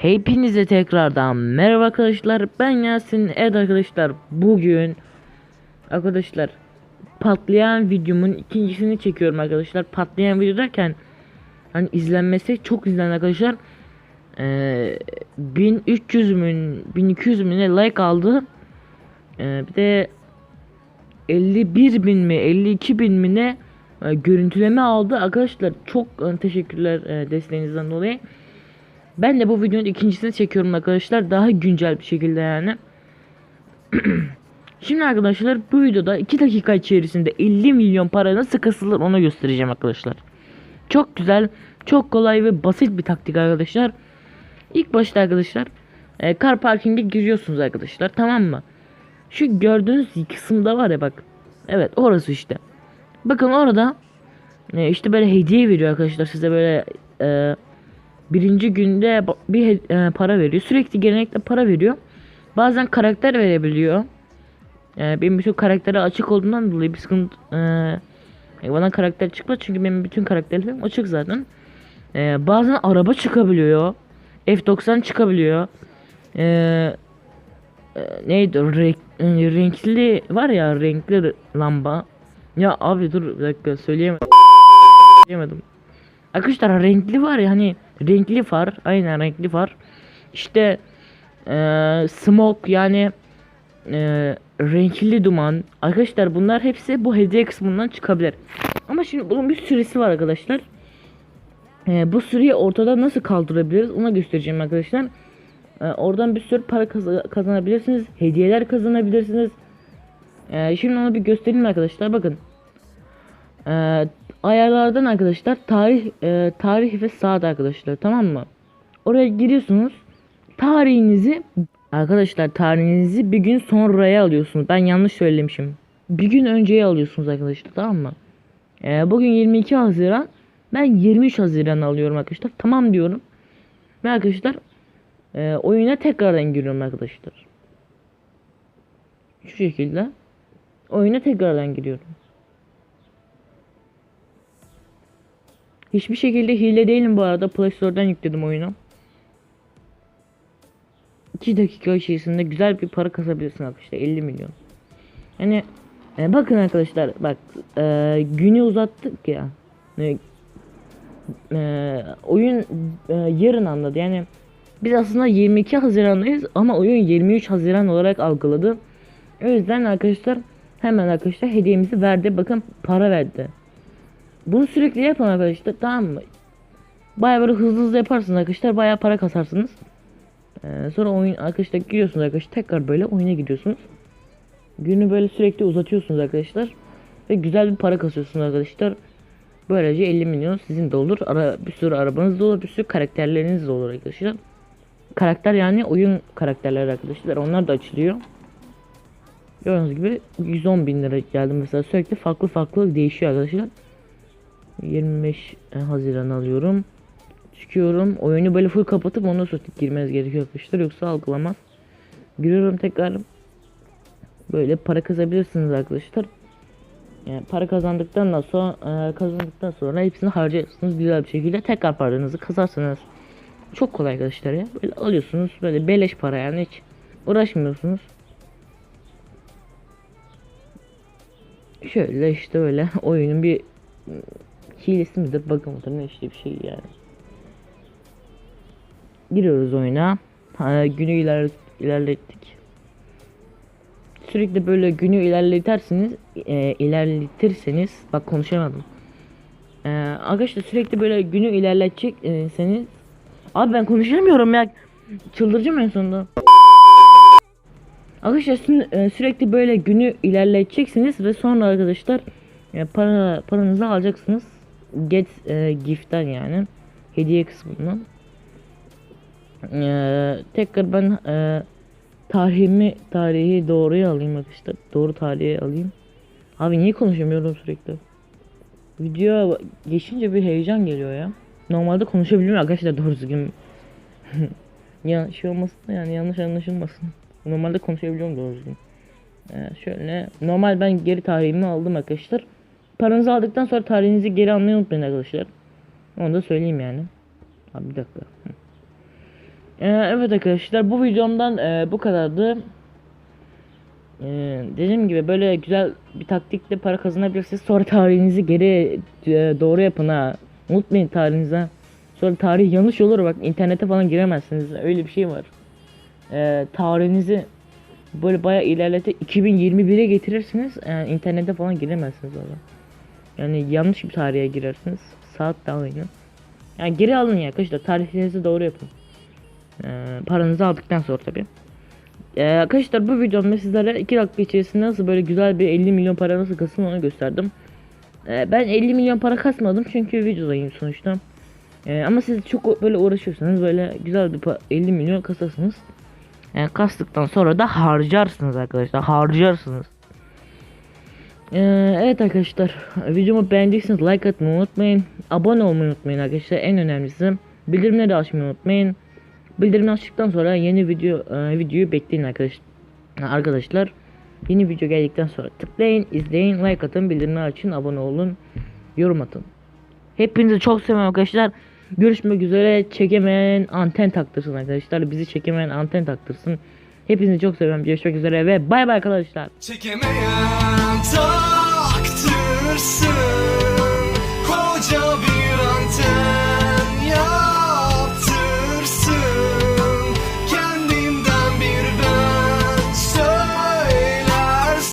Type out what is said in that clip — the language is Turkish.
Hepinize tekrardan merhaba arkadaşlar. Ben Yasin. Evet arkadaşlar bugün arkadaşlar patlayan videomun ikincisini çekiyorum arkadaşlar. Patlayan video derken hani izlenmesi çok izlenen arkadaşlar ee, 1300 bin 1200 bin like aldı. Ee, bir de 51 bin mi 52 bin mi ne görüntüleme aldı. Arkadaşlar çok teşekkürler desteğinizden dolayı ben de bu videonun ikincisini çekiyorum arkadaşlar. Daha güncel bir şekilde yani. Şimdi arkadaşlar bu videoda 2 dakika içerisinde 50 milyon para nasıl kasılır onu göstereceğim arkadaşlar. Çok güzel, çok kolay ve basit bir taktik arkadaşlar. İlk başta arkadaşlar e, kar parkinge giriyorsunuz arkadaşlar tamam mı? Şu gördüğünüz kısımda var ya bak. Evet orası işte. Bakın orada e, işte böyle hediye veriyor arkadaşlar size böyle e, birinci günde bir e, para veriyor. Sürekli genellikle para veriyor. Bazen karakter verebiliyor. E, benim bütün karakteri açık olduğundan dolayı bir sıkıntı e, bana karakter çıkmaz çünkü benim bütün karakterlerim açık zaten. E, bazen araba çıkabiliyor. F90 çıkabiliyor. E, e, neydi renk, renkli var ya renkli lamba. Ya abi dur bir dakika söyleyemedim. Söyleyemedim. Arkadaşlar renkli var ya hani renkli far aynen renkli far. İşte eee smoke yani eee, renkli duman. Arkadaşlar bunlar hepsi bu hediye kısmından çıkabilir. Ama şimdi bunun bir süresi var arkadaşlar. Eee, bu süreyi ortada nasıl kaldırabiliriz ona göstereceğim arkadaşlar. Eee, oradan bir sürü para kaz- kazanabilirsiniz hediyeler kazanabilirsiniz. Eee, şimdi onu bir göstereyim arkadaşlar bakın. Eee, ayarlardan arkadaşlar tarih e, tarih ve saat arkadaşlar tamam mı? Oraya giriyorsunuz. Tarihinizi arkadaşlar tarihinizi bir gün sonraya alıyorsunuz. Ben yanlış söylemişim. Bir gün önceye alıyorsunuz arkadaşlar tamam mı? Eee, bugün 22 Haziran. Ben 23 Haziran alıyorum arkadaşlar. Tamam diyorum. Ve arkadaşlar e, oyuna tekrardan giriyorum arkadaşlar. Şu şekilde oyuna tekrardan giriyorum. Hiçbir şekilde hile değilim bu arada. Play Store'dan yükledim oyunu. 2 dakika içerisinde güzel bir para kasabilirsin arkadaşlar. 50 milyon. Yani e, bakın arkadaşlar bak e, günü uzattık ya. E, e, oyun e, yarın anladı. Yani biz aslında 22 Haziran'dayız ama oyun 23 Haziran olarak algıladı. O yüzden arkadaşlar hemen arkadaşlar hediyemizi verdi. Bakın para verdi. Bunu sürekli yapın arkadaşlar tamam mı? Baya böyle hızlı hızlı yaparsınız arkadaşlar baya para kasarsınız. Ee, sonra oyun arkadaşlar giriyorsunuz arkadaşlar tekrar böyle oyuna gidiyorsunuz. Günü böyle sürekli uzatıyorsunuz arkadaşlar. Ve güzel bir para kasıyorsunuz arkadaşlar. Böylece 50 milyon sizin de olur. Ara, bir sürü arabanız da olur. Bir sürü karakterleriniz de olur arkadaşlar. Karakter yani oyun karakterleri arkadaşlar. Onlar da açılıyor. Gördüğünüz gibi 110 bin lira geldi mesela sürekli farklı farklı değişiyor arkadaşlar. 25 Haziran alıyorum. Çıkıyorum. Oyunu böyle full kapatıp ondan sonra girmeniz gerekiyor arkadaşlar. Yoksa algılamaz. Giriyorum tekrar. Böyle para kazabilirsiniz arkadaşlar. Yani para kazandıktan sonra e, kazandıktan sonra hepsini harcayarsınız güzel bir şekilde tekrar paranızı kazarsınız. Çok kolay arkadaşlar ya. Böyle alıyorsunuz böyle beleş para yani hiç uğraşmıyorsunuz. Şöyle işte öyle oyunun bir hilesi midir bug'ı mıdır ne işte bir şey yani. Giriyoruz oyuna. Ha, günü iler ilerlettik. Sürekli böyle günü ilerletersiniz, e, ilerletirseniz bak konuşamadım. E, arkadaşlar sürekli böyle günü ilerletecekseniz Abi ben konuşamıyorum ya. Çıldıracağım en sonunda. Arkadaşlar e, sürekli böyle günü ilerleteceksiniz ve sonra arkadaşlar e, para paranızı alacaksınız. Get e, gift'ten yani hediye kısmından. E, tekrar ben e, tarihimi tarihi doğruya alayım arkadaşlar. Doğru tarihe alayım. Abi niye konuşamıyorum sürekli? Video geçince bir heyecan geliyor ya. Normalde konuşabiliyorum arkadaşlar doğru düzgün. ya şey olmasın da yani yanlış anlaşılmasın. Normalde konuşabiliyorum doğru düzgün. Ee, şöyle normal ben geri tarihimi aldım arkadaşlar. Paranızı aldıktan sonra tarihinizi geri almayı unutmayın arkadaşlar. Onu da söyleyeyim yani. Abi bir dakika. Ee, evet arkadaşlar bu videomdan e, bu kadardı. Ee, dediğim gibi böyle güzel bir taktikle para kazanabilirsiniz. Sonra tarihinizi geri e, doğru yapın ha. Unutmayın tarihinize. Sonra tarih yanlış olur bak internete falan giremezsiniz. Öyle bir şey var. Ee, tarihinizi böyle bayağı ilerletip 2021'e getirirsiniz. Yani internete falan giremezsiniz orada. Yani yanlış bir tarihe girersiniz. Saat de aynı. Yani geri alın ya arkadaşlar tarihinizi doğru yapın. Ee, paranızı aldıktan sonra tabii. Ee, arkadaşlar bu videomda sizlere 2 dakika içerisinde nasıl böyle güzel bir 50 milyon para nasıl kasılır onu gösterdim. Ee, ben 50 milyon para kasmadım çünkü videodayım sonuçta. Ee, ama siz çok böyle uğraşıyorsanız böyle güzel bir pa- 50 milyon kasasınız. Yani kastıktan sonra da harcarsınız arkadaşlar harcarsınız. Ee, evet arkadaşlar videomu beğendiyseniz like atmayı unutmayın. Abone olmayı unutmayın arkadaşlar en önemlisi. Bildirimleri açmayı unutmayın. Bildirimi açtıktan sonra yeni video e, videoyu bekleyin arkadaşlar. Arkadaşlar yeni video geldikten sonra tıklayın, izleyin, like atın, bildirimleri açın, abone olun, yorum atın. Hepinizi çok seviyorum arkadaşlar. Görüşmek üzere. Çekemeyen anten taktırsın arkadaşlar. Bizi çekemeyen anten taktırsın. Hepinizi çok seviyorum. Görüşmek üzere ve bay bay arkadaşlar. Çekemeyen taktırsın